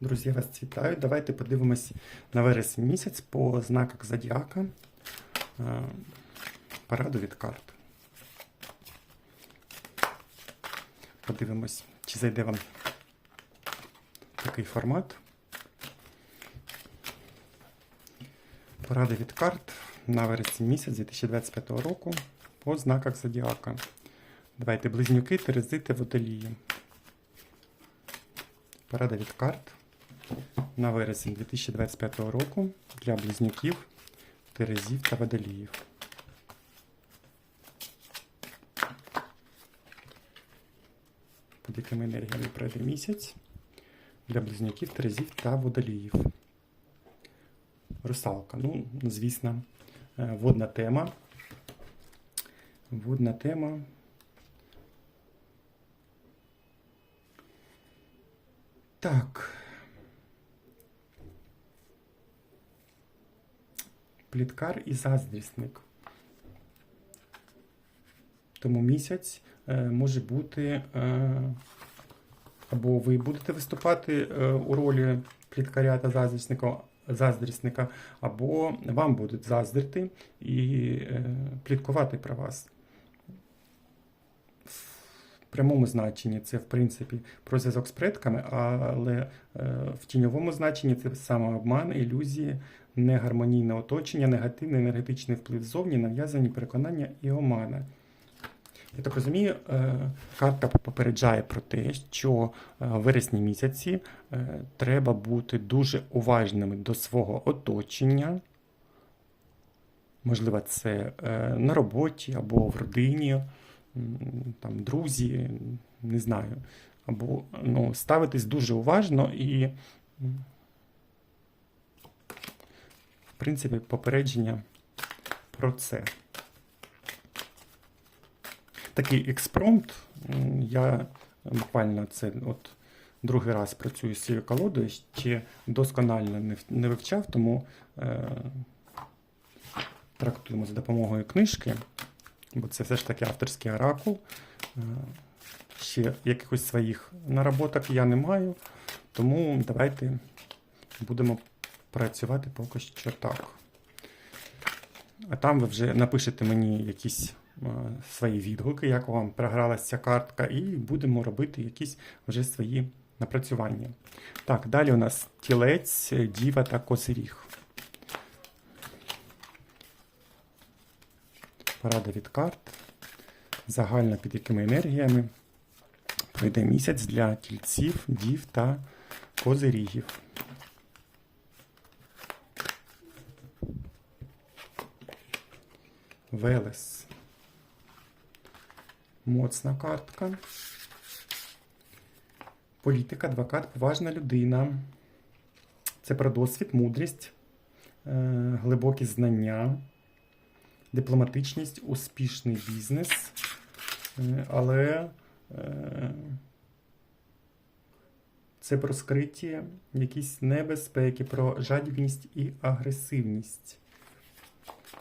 Друзі, вас вітаю. Давайте подивимось на вересень місяць по знаках зодіака. Е, Пораду від карт. Подивимось, чи зайде вам такий формат. Поради від карт на вересень місяць 2025 року по знаках зодіака. Давайте близнюки, терезити, водолії. Порада від карт на вересень 2025 року для близнюків, терезів та водоліїв. Під якими енергіями пройде місяць для близнюків, терезів та водоліїв. Русалка. Ну, звісно, е, водна тема. Водна тема. Так. Пліткар і заздрісник. Тому місяць е, може бути. Е, або ви будете виступати е, у ролі пліткаря та заздрісника, заздрісника, або вам будуть заздрити і пліткувати про вас. В прямому значенні це, в принципі, про зв'язок з предками, але в тіньовому значенні це самообман, ілюзії, негармонійне оточення, негативний енергетичний вплив зовні, нав'язані переконання і омана. Я так розумію, е, карта попереджає про те, що е, в вересні місяці е, треба бути дуже уважними до свого оточення. Можливо, це на роботі або в родині, там, друзі, не знаю. Або ну, ставитись дуже уважно і, в принципі, попередження про це. Такий експромт. Я буквально це от другий раз працюю з цією колодою, ще досконально не, вивчав, тому е, трактуємо за допомогою книжки, бо це все ж таки авторський оракул. Е, ще якихось своїх наработок я не маю, тому давайте будемо працювати поки що так. А там ви вже напишете мені якісь е, свої відгуки, як вам програлася ця картка, і будемо робити якісь вже свої напрацювання. Так, далі у нас тілець, діва та козиріг. Порада від карт. Загально під якими енергіями пройде місяць для тільців, дів та козирігів. Велес. Моцна картка. Політик, адвокат, поважна людина. Це про досвід, мудрість, е, глибокі знання, дипломатичність, успішний бізнес. Е, Але е, це про скриті якісь небезпеки, про жадібність і агресивність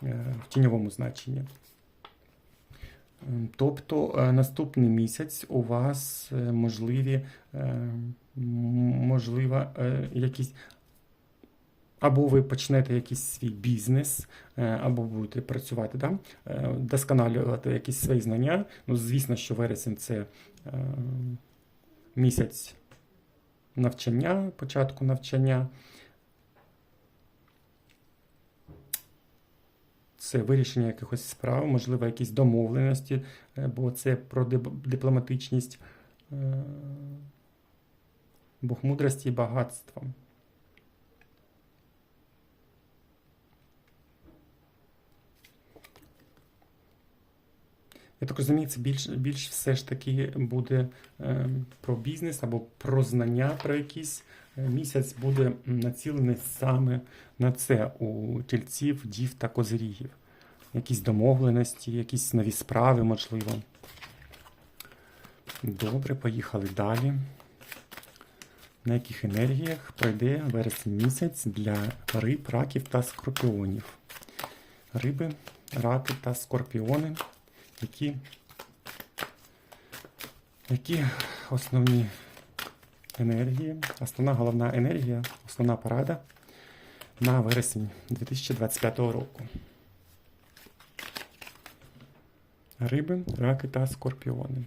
в тіньовому значенні. Ем, Тобто е, наступний місяць у вас е, можливі, е, можливо, е, якісь. Або ви почнете якийсь свій бізнес, е, або будете працювати, да? е, досконалювати якісь свої знання. Ну, звісно, що вересень це е, місяць навчання, початку навчання. Це вирішення якихось справ, можливо, якісь домовленості, е, бо це про дипломатичність, е, Бог мудрості і багатства. Я так розумію, це більш, більш все ж таки буде е, про бізнес або про знання про якийсь Е, місяць буде націлений саме на це у тільців, дів та козирігів. Якісь домовленості, якісь нові справи, можливо. Добре, поїхали далі. На яких енергіях пройде вересень місяць для риб, раків та скорпіонів? Риби, раки та скорпіони, які, які основні енергії, основна головна енергія, основна порада на вересень 2025 року. Риби, раки та скорпіони.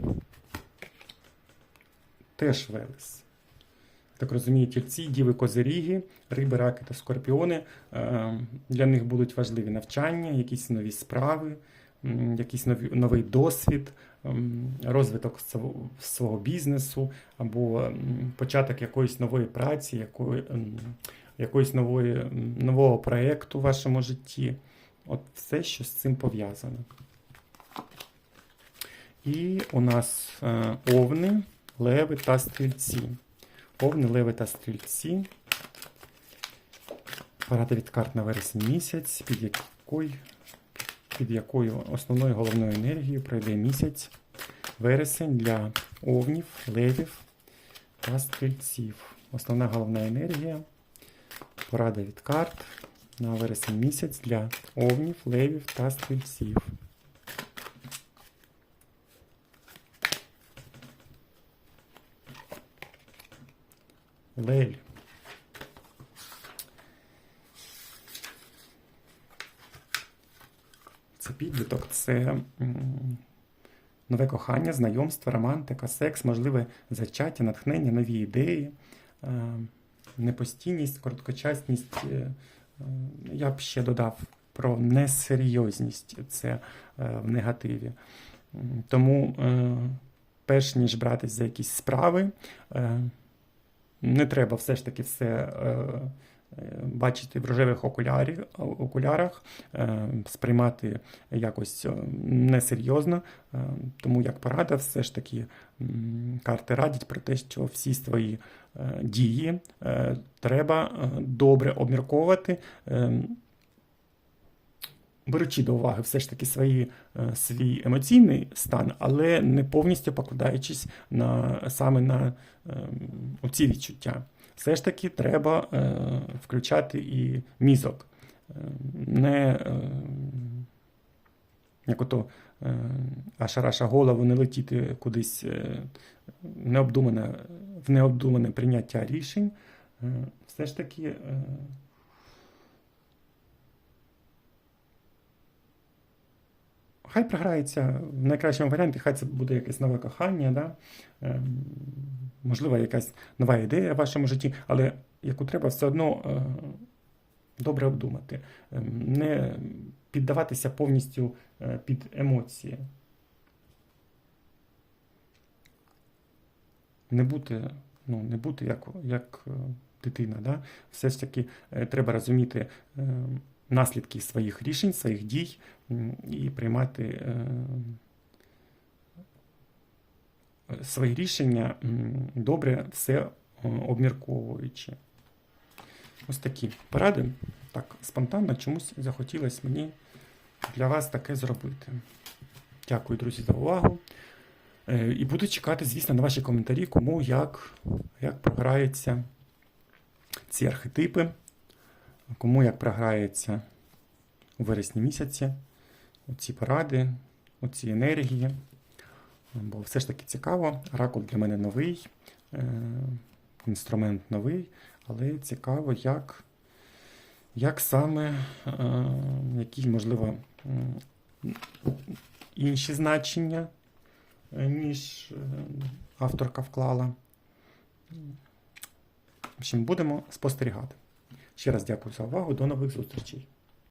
Теж Велес. Так розумію, тільці, діви козиріги, риби, раки та скорпіони. е, Для них будуть важливі навчання, якісь нові справи, якийсь нові, новий досвід, розвиток свого, бізнесу або початок якоїсь нової праці, якої, якоїсь нової, нового проєкту в вашому житті. От все, що з цим пов'язано. І у нас е, овни, леви та стрільці. Овни, леви та стрільці. Парада від карт на вересень місяць, під якою, під якою основною головною енергією пройде місяць вересень для овнів, левів та стрільців. Основна головна енергія. Порада від карт на вересень місяць для овнів, левів та стрільців. Лель. Підліток, це нове кохання, знайомство, романтика, секс, можливе зачаття, натхнення, нові ідеї, е, непостійність, короткочасність. е, е, Я б ще додав про несерйозність це в негативі. Тому, перш ніж братись за якісь справи, не треба все ж таки все бачити в рожевих окулярах, е, сприймати якось е, несерйозно. Е, тому як порада, все ж таки карти радять про те, що всі свої е, дії е, треба е, добре обмірковувати. е, Беручи до уваги все ж таки свої, е, свій емоційний стан, але не повністю покладаючись на, саме на е, оці відчуття. Все ж таки треба е, включати і мізок. Е, не е, як ото е, ашараша голову не летіти кудись е, необдумане, в необдумане прийняття рішень. Е, все ж таки. Е, Хай програється в найкращому варіанті, хай це буде якесь нове кохання, да? Ем, можливо, якась нова ідея в вашому житті, але яку треба все одно е, добре обдумати, Ем, не піддаватися повністю е, під емоції. Не бути, ну, не бути як, як е, дитина. Да? Все ж таки треба розуміти е, наслідки своїх рішень, своїх дій і приймати е, свої рішення добре все е, обмірковуючи. Ось такі поради. Так, спонтанно чомусь захотілося мені для вас таке зробити. Дякую, друзі, за увагу. Е, І буду чекати, звісно, на ваші коментарі, кому як, як програються ці архетипи, кому як програється у вересні місяці оці поради, оці енергії. Бо все ж таки цікаво. Оракул для мене новий, е, інструмент новий, але цікаво, як, як саме, е, які, можливо, інші значення, е, ніж авторка вклала. В общем, будемо спостерігати. Ще раз дякую за увагу. До нових зустрічей.